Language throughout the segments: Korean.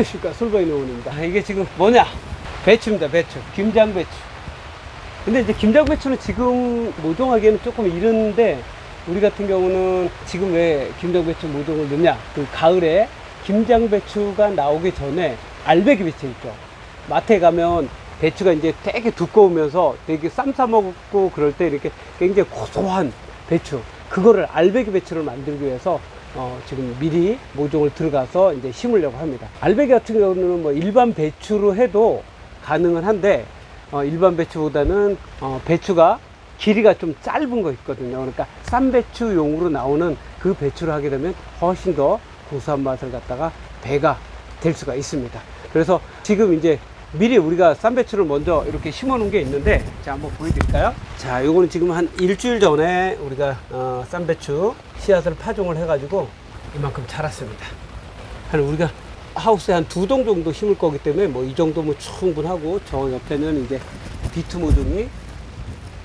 안녕하십니까? 솔바이 노원입니다. 아, 이게 지금 뭐냐? 배추입니다 배추. 김장 배추. 근데 이제 김장 배추는 지금 모종하기에는 조금 이른데 우리 같은 경우는 지금 왜 김장 배추 모종을 넣냐? 그 가을에 김장 배추가 나오기 전에 알배기 배추 있죠. 마트에 가면 배추가 이제 되게 두꺼우면서 되게 쌈싸 먹고 그럴 때 이렇게 굉장히 고소한 배추. 그거를 알배기 배추를 만들기 위해서 어, 지금 미리 모종을 들어가서 이제 심으려고 합니다. 알배기 같은 경우는 뭐 일반 배추로 해도 가능은 한데 어, 일반 배추보다는 어, 배추가 길이가 좀 짧은 거 있거든요. 그러니까 쌈 배추용으로 나오는 그 배추를 하게 되면 훨씬 더 고소한 맛을 갖다가 배가 될 수가 있습니다. 그래서 지금 이제 미리 우리가 쌈배추를 먼저 이렇게 심어 놓은 게 있는데 자 한번 보여드릴까요? 자 요거는 지금 한 일주일 전에 우리가 어, 쌈배추 씨앗을 파종을 해 가지고 이만큼 자랐습니다. 한 우리가 하우스에 한 두 동 정도 심을 거기 때문에 뭐 이 정도면 충분하고 저 옆에는 이제 비트 모종이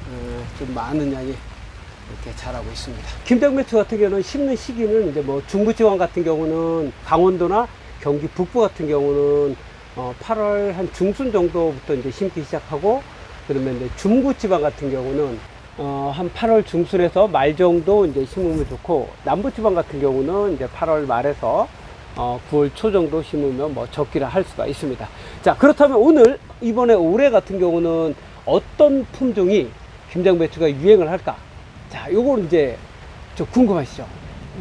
어, 좀 많은 양이 이렇게 자라고 있습니다. 김장배추 같은 경우는 심는 시기는 이제 뭐 중부지방 같은 경우는 강원도나 경기 북부 같은 경우는 어 8월 한 중순 정도부터 이제 심기 시작하고 그러면 이제 중부 지방 같은 경우는 어 한 8월 중순에서 말 정도 이제 심으면 좋고 남부 지방 같은 경우는 이제 8월 말에서 어 9월 초 정도 심으면 뭐 적기라 할 수가 있습니다. 자 그렇다면 오늘 이번에 올해 같은 경우는 어떤 품종이 김장 배추가 유행을 할까? 자, 요걸 이제 좀 궁금하시죠?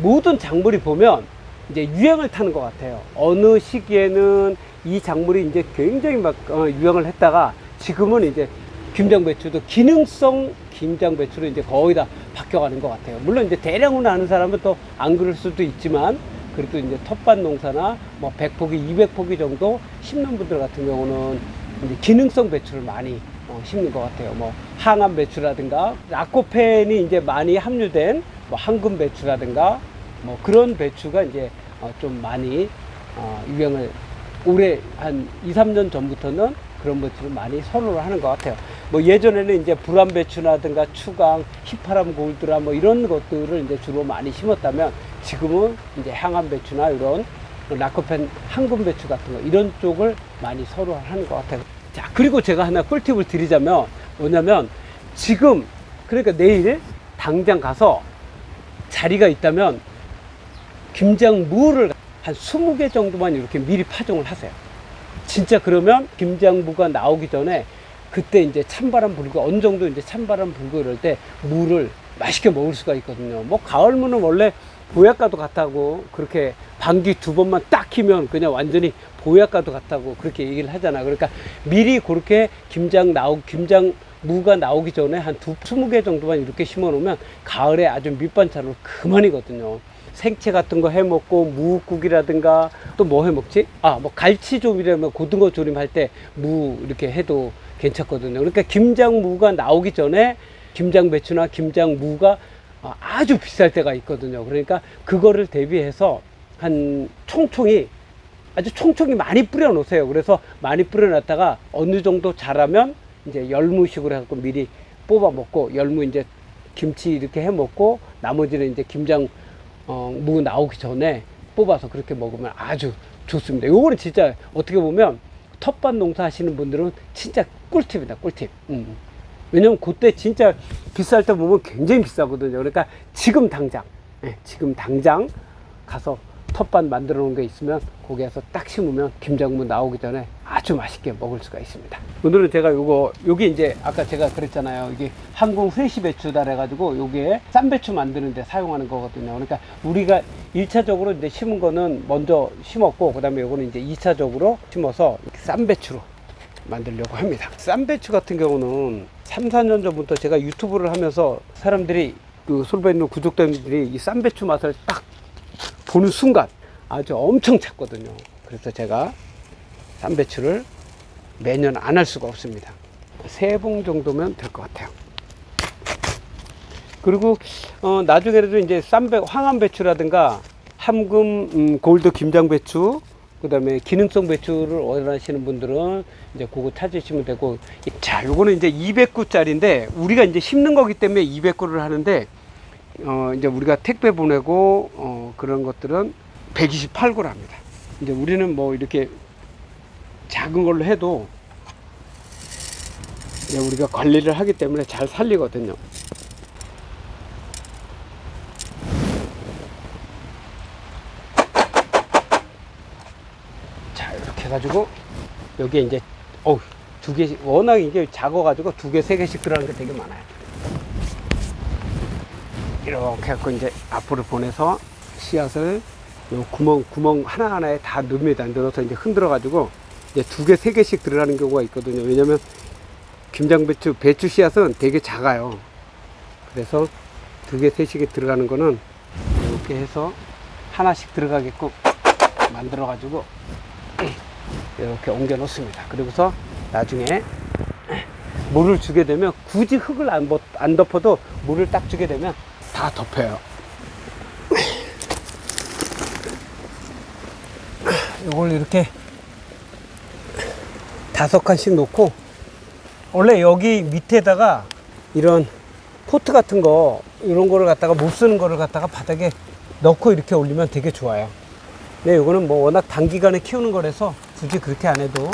모든 작물이 보면 이제 유행을 타는 것 같아요. 어느 시기에는 이 작물이 이제 굉장히 막 어, 유행을 했다가 지금은 이제 김장 배추도 기능성 김장 배추로 이제 거의 다 바뀌어가는 것 같아요. 물론 이제 대량으로 하는 사람은 또 안 그럴 수도 있지만 그래도 이제 텃밭 농사나 뭐 100포기, 200포기 정도 심는 분들 같은 경우는 이제 기능성 배추를 많이 어, 심는 것 같아요. 뭐 항암 배추라든가 라코펜이 이제 많이 함유된 뭐 황금 배추라든가 뭐 그런 배추가 이제 어, 좀 많이 어, 유행을 올해 한 2, 3년 전부터는 그런 배추를 많이 선호를 하는 것 같아요. 뭐 예전에는 이제 불암 배추라든가 추강, 휘파람 골드라 뭐 이런 것들을 이제 주로 많이 심었다면 지금은 이제 향암 배추나 이런 라코펜 황금 배추 같은 거 이런 쪽을 많이 선호하는 것 같아요. 자 그리고 제가 하나 꿀팁을 드리자면 뭐냐면 지금 그러니까 내일 당장 가서 자리가 있다면 김장무를 한 20개 정도만 이렇게 미리 파종을 하세요. 진짜 그러면 김장무가 나오기 전에 그때 이제 찬바람 불고 어느 정도 이제 찬바람 불고 이럴 때 무를 맛있게 먹을 수가 있거든요. 뭐 가을무는 원래 보약과도 같다고 그렇게 반기 두 번만 딱 키면 그냥 완전히 보약과도 같다고 그렇게 얘기를 하잖아. 그러니까 미리 그렇게 김장 나오 김장 무가 나오기 전에 한 두, 스무 개 정도만 이렇게 심어 놓으면 가을에 아주 밑반찬으로 그만이거든요. 생채 같은 거 해 먹고 무국이라든가 또 뭐 해 먹지? 아, 뭐 갈치조림이라면 고등어 조림할 때 무 이렇게 해도 괜찮거든요. 그러니까 김장무가 나오기 전에 김장 배추나 김장무가 어, 아주 비쌀 때가 있거든요. 그러니까 그거를 대비해서 한 총총이 아주 총총이 많이 뿌려 놓으세요. 그래서 많이 뿌려 놨다가 어느 정도 자라면 이제 열무식으로 해갖고 미리 뽑아 먹고 열무 이제 김치 이렇게 해 먹고 나머지는 이제 김장 어, 무 나오기 전에 뽑아서 그렇게 먹으면 아주 좋습니다. 요거는 진짜 어떻게 보면 텃밭 농사 하시는 분들은 진짜 꿀팁이다, 꿀팁. 음. 왜냐면 그때 진짜 비쌀 때 보면 굉장히 비싸거든요. 그러니까 지금 당장, 예, 지금 당장 가서 텃밭 만들어 놓은 게 있으면 거기에서 딱 심으면 김장무 나오기 전에 아주 맛있게 먹을 수가 있습니다. 오늘은 제가 요거, 요게 이제 아까 제가 그랬잖아요. 이게 한국 회시 배추다 그래가지고 요게 쌈배추 만드는 데 사용하는 거거든요. 그러니까 우리가 일차적으로 이제 심은 거는 먼저 심었고, 그 다음에 요거는 이제 이차적으로 심어서 이렇게 쌈배추로 만들려고 합니다. 쌈배추 같은 경우는 3, 4년 전부터 제가 유튜브를 하면서 사람들이 그 솔베 있는 구독자님들이 이 쌈배추 맛을 딱 보는 순간 아주 엄청 찾거든요. 그래서 제가 쌈배추를 매년 안 할 수가 없습니다. 세 봉 정도면 될 것 같아요. 그리고 어, 나중에라도 이제 쌈배 황암 배추라든가 함금 음, 골드 김장 배추 그다음에 기능성 배추를 원하시는 분들은 이제 그거 찾으시면 되고 자 요거는 이제 200구짜리인데 우리가 이제 심는 거기 때문에 200구를 하는데 어 이제 우리가 택배 보내고 어 그런 것들은 128구랍니다. 이제 우리는 뭐 이렇게 작은 걸로 해도 우리가 관리를 하기 때문에 잘 살리거든요. 자 이렇게 해가지고 여기에 이제 어우 두 개씩 워낙 이게 작아가지고 두 개 세 개씩 들어가는 게 되게 많아요. 이렇게 해갖고 이제 앞으로 보내서 씨앗을 요 구멍 구멍 하나 하나에 다 넣습니다. 넣어서 이제 흔들어 가지고 이제 두 개 세 개씩 들어가는 경우가 있거든요. 왜냐면 김장배추 배추 씨앗은 되게 작아요. 그래서 두 개 세 개씩 들어가는 거는 이렇게 해서 하나씩 들어가게끔 만들어 가지고 이렇게 옮겨 놓습니다. 그리고서 나중에 물을 주게 되면 굳이 흙을 안, 버- 안 덮어도 물을 딱 주게 되면 다 덮여요. 이걸 이렇게 다섯 칸씩 놓고 원래 여기 밑에다가 이런 포트 같은 거 이런 거를 갖다가 못 쓰는 거를 갖다가 바닥에 넣고 이렇게 올리면 되게 좋아요. 네, 이거는 뭐 워낙 단기간에 키우는 거라서 굳이 그렇게 안 해도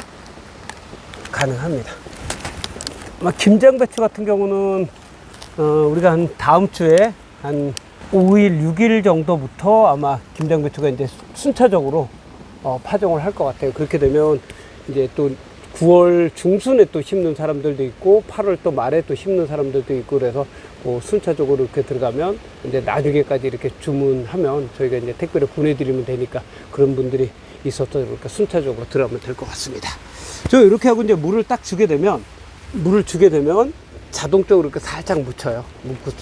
가능합니다. 아마 김장배추 같은 경우는 어, 우리가 한 다음 주에 한 5일, 6일 정도부터 아마 김장배추가 이제 순차적으로 어, 파종을 할 것 같아요. 그렇게 되면 이제 또 9월 중순에 또 심는 사람들도 있고 8월 또 말에 또 심는 사람들도 있고 그래서 뭐 순차적으로 이렇게 들어가면 이제 나중에까지 이렇게 주문하면 저희가 이제 택배를 보내드리면 되니까 그런 분들이 있어서 이렇게 순차적으로 들어가면 될 것 같습니다. 저 이렇게 하고 이제 물을 딱 주게 되면 물을 주게 되면 자동적으로 이렇게 살짝 묻혀요.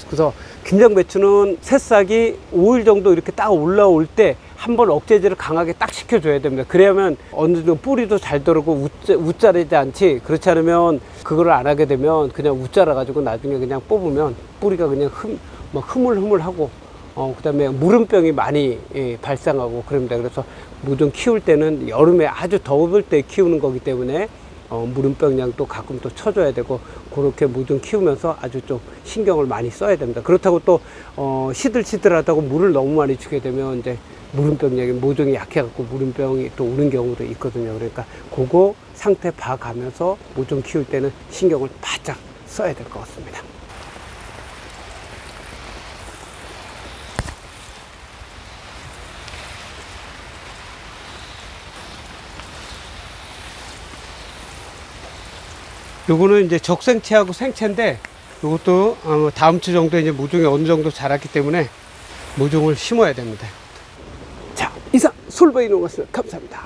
그래서 김장 배추는 새싹이 5일 정도 이렇게 딱 올라올 때 한 번 억제제를 강하게 딱 시켜줘야 됩니다. 그래야면 어느 정도 뿌리도 잘 들어오고 웃자, 웃자르지 않지. 그렇지 않으면 그거를 안 하게 되면 그냥 웃자라 가지고 나중에 그냥 뽑으면 뿌리가 그냥 흠, 막 흐물흐물하고 어, 그 다음에 무름병이 많이 예, 발생하고 그럽니다. 그래서 무좀 키울 때는 여름에 아주 더울 때 키우는 거기 때문에 어, 무름병량도 가끔 또 쳐줘야 되고 그렇게 무좀 키우면서 아주 좀 신경을 많이 써야 됩니다. 그렇다고 또 어, 시들시들하다고 물을 너무 많이 주게 되면 이제 무름병량이 모종이 약해갖고 무름병이 또 오는 경우도 있거든요. 그러니까 그거 상태 봐가면서 모종 키울 때는 신경을 바짝 써야 될 것 같습니다. 요거는 이제 적생체하고 생체인데 요것도 다음 주 정도에 이제 모종이 어느 정도 자랐기 때문에 모종을 심어야 됩니다. 자, 이상 솔바이 농가스 감사합니다.